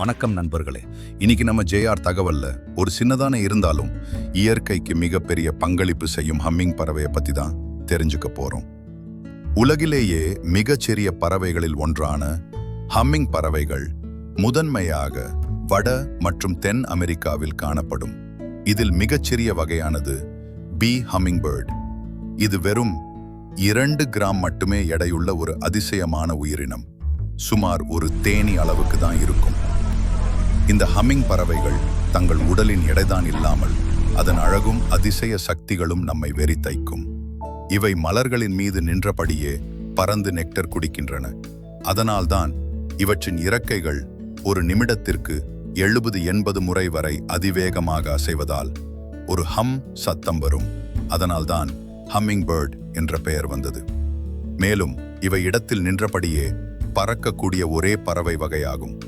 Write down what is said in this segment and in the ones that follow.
வணக்கம் நண்பர்களே. இன்னைக்கு நம்ம ஜேஆர் தகவல்ல ஒரு சின்னதான இருந்தாலும் இயற்கைக்கு மிகப்பெரிய பங்களிப்பு செய்யும் ஹம்மிங் பறவையை பத்தி தான் தெரிஞ்சுக்க போறோம். உலகிலேயே மிகச்சிறிய பறவைகளில் ஒன்றான ஹம்மிங் பறவைகள் முதன்மையாக வட மற்றும் தென் அமெரிக்காவில் காணப்படும். இதில் மிகச்சிறிய வகையானது பி ஹம்மிங் பேர்ட் இது வெறும் இரண்டு கிராம் மட்டுமே எடையுள்ள ஒரு அதிசயமான உயிரினம். சுமார் ஒரு தேனி அளவுக்கு தான் இருக்கும். இந்த ஹம்மிங் பறவைகள் தங்கள் உடலின் எடைதான் இல்லாமல் அதன் அழகும் அதிசய சக்திகளும் நம்மை வெறித்தைக்கும். இவை மலர்களின் மீது நின்றபடியே பறந்து நெக்டர் குடிக்கின்றன. அதனால்தான் இவற்றின் இறக்கைகள் ஒரு நிமிடத்திற்கு எழுபது எண்பது முறை வரை அதிவேகமாக அசைவதால் ஒரு ஹம் சத்தம் வரும். அதனால்தான் ஹம்மிங் பேர்ட் என்ற பெயர் வந்தது. மேலும் இவை இடத்தில் நின்றபடியே பறக்கக்கூடிய ஒரே பறவை வகையாகும்.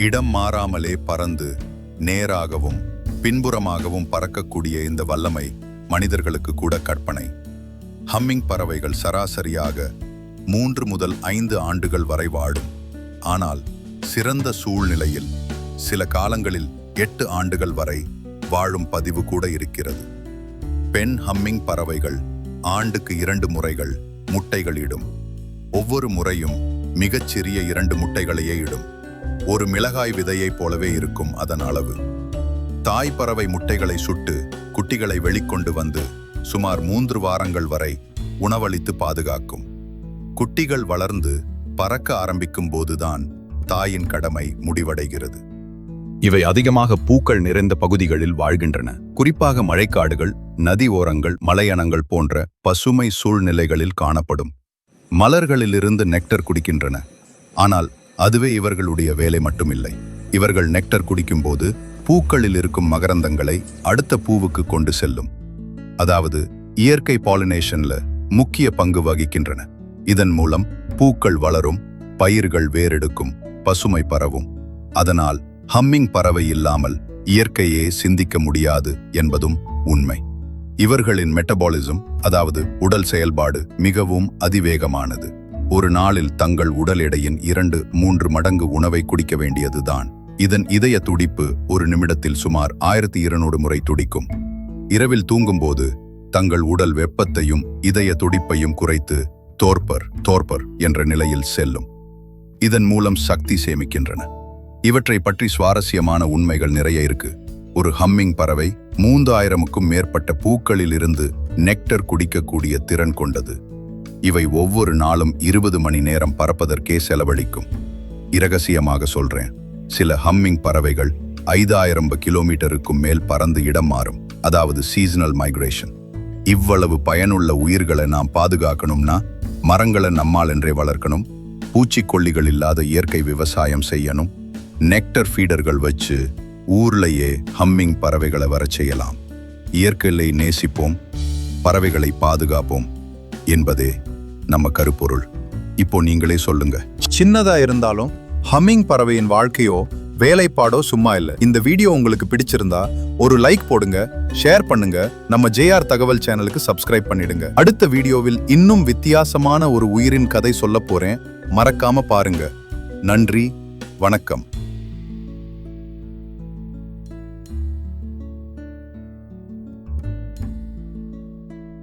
இடம் மாறாமலே பறந்து நேராகவும் பின்புறமாகவும் பறக்கக்கூடிய இந்த வல்லமை மனிதர்களுக்கு கூட கற்பனை. ஹம்மிங் பறவைகள் சராசரியாக மூன்று முதல் ஐந்து ஆண்டுகள் வரை வாழும். ஆனால் சிறந்த சூழ்நிலையில் சில காலங்களில் எட்டு ஆண்டுகள் வரை வாழும் பதிவு கூட இருக்கிறது. பெண் ஹம்மிங் பறவைகள் ஆண்டுக்கு இரண்டு முறைகள் முட்டைகள் இடும் ஒவ்வொரு முறையும் மிகச்சிறிய இரண்டு முட்டைகளையே இடும். ஒரு மிளகாய் விதையைப் போலவே இருக்கும் அதன் அளவு. தாய் பறவை முட்டைகளை சுட்டு குட்டிகளை வெளிக்கொண்டு வந்து சுமார் மூன்று வாரங்கள் வரை உணவளித்து பாதுகாக்கும். குட்டிகள் வளர்ந்து பறக்க ஆரம்பிக்கும் போதுதான் தாயின் கடமை முடிவடைகிறது. இவை அதிகமாக பூக்கள் நிறைந்த பகுதிகளில் வாழ்கின்றன. குறிப்பாக மழைக்காடுகள் நதி ஓரங்கள் மலையணங்கள் போன்ற பசுமை சூழ்நிலைகளில் காணப்படும். மலர்களிலிருந்து நெக்டர் குடிக்கின்றன. ஆனால் அதுவே இவர்களுடைய வேலை மட்டுமில்லை. இவர்கள் நெக்டர் குடிக்கும்போது பூக்களில் இருக்கும் மகரந்தங்களை அடுத்த பூவுக்கு கொண்டு செல்லும். அதாவது இயற்கை பாலினேஷன்ல முக்கிய பங்கு வகிக்கின்றன. இதன் மூலம் பூக்கள் வளரும் பயிர்கள் வேரெடுக்கும் பசுமை பரவும். அதனால் ஹம்மிங் பறவை இல்லாமல் இயற்கையே சிந்திக்க முடியாது என்பதும் உண்மை. இவர்களின் மெட்டபாலிசம் அதாவது உடல் செயல்பாடு மிகவும் அதிவேகமானது. ஒரு நாளில் தங்கள் உடல் எடையின் இரண்டு மூன்று மடங்கு உணவை குடிக்க வேண்டியதுதான். இதன் இதய துடிப்பு ஒரு நிமிடத்தில் சுமார் ஆயிரத்தி இருநூறு முறை துடிக்கும். இரவில் தூங்கும்போது தங்கள் உடல் வெப்பத்தையும் இதய துடிப்பையும் குறைத்து தோற்பர் தோற்பர் என்ற நிலையில் செல்லும். இதன் மூலம் சக்தி சேமிக்கின்றன. இவற்றை பற்றி சுவாரஸ்யமான உண்மைகள் நிறைய இருக்கு. ஒரு ஹம்மிங் பறவை மூந்தாயிரமுக்கும் மேற்பட்ட பூக்களில் இருந்து நெக்டர் குடிக்கக்கூடிய திறன் கொண்டது. இவை ஒவ்வொரு நாளும் இருபது மணி நேரம் பறப்பதற்கே செலவழிக்கும். இரகசியமாக சொல்றேன் சில ஹம்மிங் பறவைகள் ஐந்தாயிரம் கிலோமீட்டருக்கும் மேல் பறந்து இடம் மாறும் அதாவது சீசனல் மைக்ரேஷன் இவ்வளவு பயனுள்ள உயிர்களை நாம் பாதுகாக்கணும்னா மரங்களை நம்மால் என்றே வளர்க்கணும் பூச்சிக்கொல்லிகள் இல்லாத இயற்கை விவசாயம் செய்யணும் நெக்டர் ஃபீடர்கள் வச்சு ஊர்லேயே ஹம்மிங் பறவைகளை வரச் செய்யலாம். இயற்கையை நேசிப்போம் பறவைகளை பாதுகாப்போம் என்பதே நம்ம கருப்பொருள். இப்போ நீங்களே சொல்லுங்க. சின்னதா இருந்தாலும் ஹம்மிங் பறவையின் வாழ்க்கையோ வேலைப்பாடோ சும்மா இல்ல. இந்த வீடியோ உங்களுக்கு பிடிச்சிருந்தா ஒரு லைக் போடுங்க ஷேர் பண்ணுங்க நம்ம ஜேஆர் தகவல் சேனலுக்கு சப்ஸ்கிரைப் பண்ணிடுங்க. அடுத்த வீடியோவில் இன்னும் வித்தியாசமான ஒரு உயிரின் கதை சொல்ல போறேன். மறக்காம பாருங்க. நன்றி வணக்கம்.